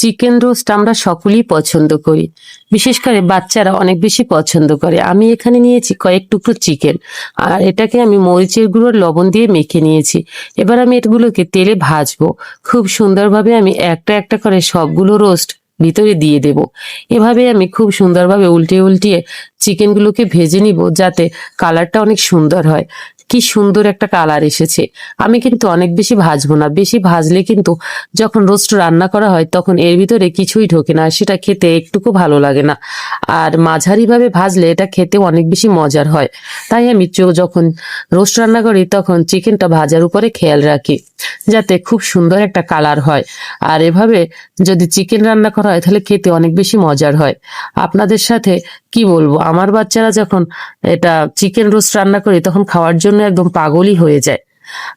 Chicken roast আমরা সকলেই পছন্দ করি। বিশেষ করে বাচ্চারা অনেক বেশি পছন্দ করে। আমি এখানে নিয়েছি কয়েক টুকরো চিকেন। আর এটাকে আমি মরিচের গুঁড়োর লবণ দিয়ে মেখে নিয়েছি। এবার আমি এগুলোকে তেলে ভাজবো। খুব সুন্দরভাবে আমি একটা একটা করে সবগুলো রোস্ট ভিতরে দিয়ে দেব। এভাবে আমি খুব সুন্দরভাবে উল্টিয়ে উল্টিয়ে চিকেনগুলোকে ভেজে নিব যাতে কালারটা অনেক সুন্দর হয়। কি সুন্দর একটা কালার এসেছে। আমি কিন্তু অনেক বেশি ভাজবো না। বেশি ভাজলে কিন্তু যখন রোস্ট রান্না করা হয়, তখন এর ভিতরে কিছুই ঢোকে না। সেটা খেতে একটুকু ভালো লাগে না। আর মাঝারিভাবে ভাজলে এটা খেতে অনেক বেশি মজার হয়। তাই আমি যখন রোস্ট রান্না করি, তখন চিকেনটা ভাজার উপরে খেয়াল রাখি। যাতে খুব সুন্দর একটা কালার হয়। আর এভাবে যদি চিকেন রান্না করা হয়, তাহলে খেতে অনেক বেশি মজার হয়। আপনাদের সাথে কি বলব? আমার বাচ্চারা যখন এটা চিকেন রোস্ট রান্না করি, তখন খাওয়ার জন্য একদম পাগলই হয়ে যায়।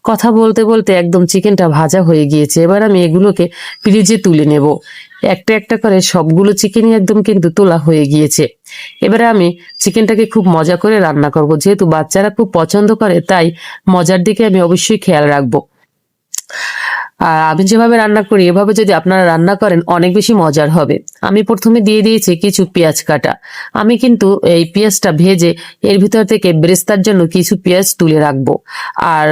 কথা বলতে বলতে একদম চিকেনটা ভাজা হয়ে গিয়েছে। এবার আমি এগুলোকে ফ্রিজে তুলে নেব। একটা একটা করে সবগুলো চিকেনই একদম কিন্তু তোলা হয়ে গিয়েছে। এবারে আমি চিকেনটাকে খুব মজা করে রান্না করব। যেহেতু বাচ্চারা খুব পছন্দ করে, তাই মজার দিকে আমি অবশ্যই খেয়াল রাখব। আর আমি যেভাবে রান্না করি, এভাবে যদি আপনারা রান্না করেন, অনেক বেশি মজার হবে। আমি প্রথমে দিয়ে দিয়েছি কিছু পেঁয়াজ কাটা। আমি কিন্তু এই পেঁয়াজটা ভেজে এর ভিতর থেকে বেরেস্তার জন্য কিছু পেঁয়াজ তুলে রাখব। আর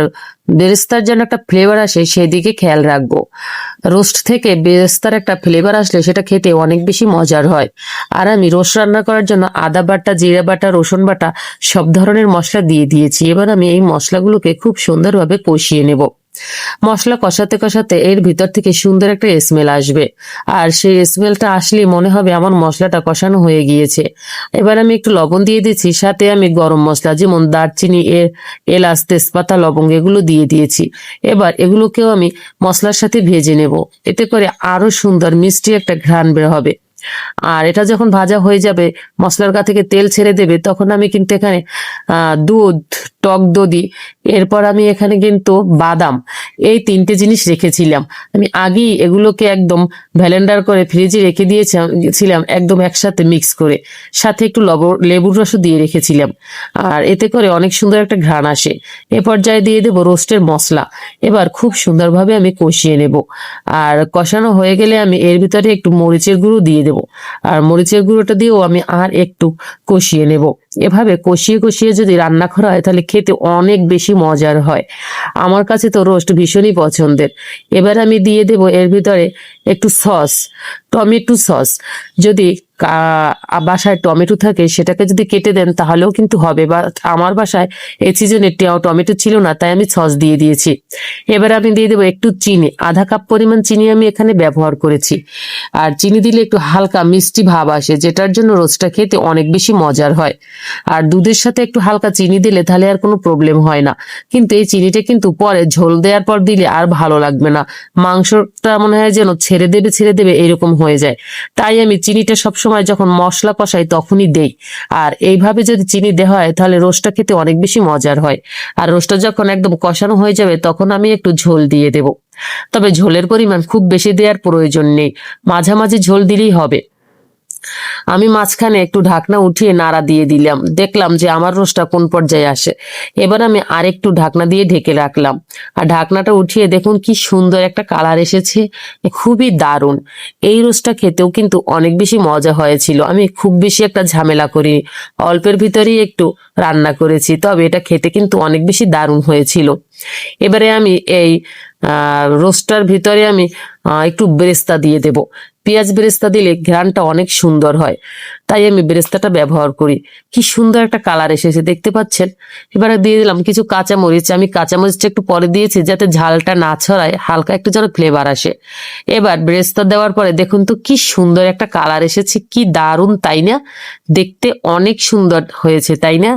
বেরেস্তার জন্য একটা ফ্লেভার আসে, সেদিকে খেয়াল রাখব। রোস্ট থেকে বেরেস্তার একটা ফ্লেভার আসলে সেটা খেতে অনেক বেশি মজার হয়। আর আমি রোস্ট রান্না করার জন্য আদা বাটা, জিরা বাটা, রসুন বাটা সব ধরনের মশলা দিয়ে দিয়েছি। এবার আমি এই মশলাগুলোকে খুব সুন্দরভাবে কষিয়ে নেব। মশলা কষাতে কষাতে এর ভিতর থেকে সুন্দর একটা স্মেল আসবে। আর সেই স্মেলটা আসলে মনে হবে আমার মশলাটা কষানো হয়ে গিয়েছে। এবার আমি একটু লবণ দিয়ে দিচ্ছি সাথে আমি গরম মশলা, যেমন দারচিনি এ এলাচ, তেজপাতা, লবঙ্গ এগুলো দিয়ে দিয়েছি। এবার এগুলোকেও আমি মশলার সাথে ভেজে নেব। এতে করে আরও সুন্দর মিষ্টি একটা ঘ্রাণ বের হবে। আর এটা যখন ভাজা হয়ে যাবে, মশলার গা থেকে তেল ছেড়ে দেবে, তখন আমি কিন্তু এখানে দুধ, টক দধি এরপর আমি এখানে কিন্তু বাদাম, এই তিনটে জিনিস রেখেছিলাম। আমি আগেই এগুলোকে একদম ভ্যালেন্ডার করে ফ্রিজে রেখে দিয়েছিলাম একদম একসাথে মিক্স করে। সাথে একটু লব, লেবুর রসও দিয়ে রেখেছিলাম। আর এতে করে অনেক সুন্দর একটা ঘ্রাণ আসে। এ পর্যায়ে দিয়ে দেবো রোস্টের মশলা। এবার খুব সুন্দরভাবে আমি কষিয়ে নেব। আর কষানো হয়ে গেলে আমি এর ভিতরে একটু মরিচের গুঁড়ো দিয়ে দেব। আর মরিচের গুঁড়োটা দিয়েও আমি আর একটু কষিয়ে নেব। এভাবে কষিয়ে কষিয়ে যদি রান্না করা হয়, তাহলে খেতে অনেক বেশি মজার হয়। আমার কাছে তো রোস্ট ভীষণই পছন্দের। এবার আমি দিয়ে দেব এর ভিতরে একটু সস, টমেটো সস। যদি বাসায় টমেটো থাকে, সেটাকে যদি কেটে দেন তাহলেও কিন্তু হবে। বা আমার বাসায় এই সিজনে টমেটো ছিল না, তাই আমি সস দিয়ে দিয়েছি। এবার আমি দিয়ে দেবো একটু চিনি। আধা কাপ পরিমাণ চিনি আমি এখানে ব্যবহার করেছি। আর চিনি দিলে একটু হালকা মিষ্টি ভাব আসে, যেটার জন্য রোজটা খেতে অনেক বেশি মজার হয়। আর দুধের সাথে একটু হালকা চিনি দিলে তাহলে আর কোনো প্রবলেম হয় না। কিন্তু এই চিনিটা কিন্তু পরে ঝোল দেওয়ার পর দিলে আর ভালো লাগবে না। মাংসটা মনে হয় যেন ছেড়ে দেবে ছেড়ে দেবে, এরকম হয়ে যায়। তাই আমি চিনিটা সবসময় যখন মশলা কষাই তখনই দেই। আর এইভাবে যদি চিনি দেওয়া হয়, তাহলে রোস্টটা খেতে অনেক বেশি মজার হয়। আর রোস্টটা যখন একদম কষানো হয়ে যাবে, তখন আমি একটু ঝোল দিয়ে দেব। তবে ঝোলের পরিমাণ খুব বেশি দেওয়ার প্রয়োজন নেই। মাঝামাঝি ঝোল দিলেই হবে। আমি মাঝখানে একটু ঢাকনা উঠিয়ে নাড়া দিয়ে দিলাম। দেখলাম যে আমার রোস্টটা কোন পর্যায়ে আসে। এবার আমি আরেকটু ঢাকনা দিয়ে ঢেকে রাখলাম। আর ঢাকনাটা উঠিয়ে দেখুন কি সুন্দর একটা কালার এসেছে। খুবই দারুণ। এই রোস্টটা খেতেও কিন্তু অনেক বেশি মজা হয়েছিল। আমি খুব বেশি একটা ঝামেলা করি অল্পের ভিতরেই একটু রান্না করেছি। তবে এটা খেতে কিন্তু অনেক বেশি দারুণ হয়েছিল। এবারে আমি এই রোস্টার ভিতরে আমি একটু বেরেস্তা দিয়ে দেব। পেঁয়াজ বেরেস্তা দিলে ঘ্রাণটা অনেক সুন্দর হয়। তাই আমি বেরেস্তাটা ব্যবহার করি। কি সুন্দর একটা কালার এসেছে, দেখতে পাচ্ছেন? এবারে দিয়ে দিলাম কিছু কাঁচামরিচ। আমি কাঁচামরিচটা একটু পরে দিয়েছি যাতে ঝালটা না ছড়ায়, হালকা একটু যেন ফ্লেভার আসে। এবার বেরেস্তা দেওয়ার পরে দেখুন তো কি সুন্দর একটা কালার এসেছে, কি দারুণ, তাই না? দেখতে অনেক সুন্দর হয়েছে, তাই না?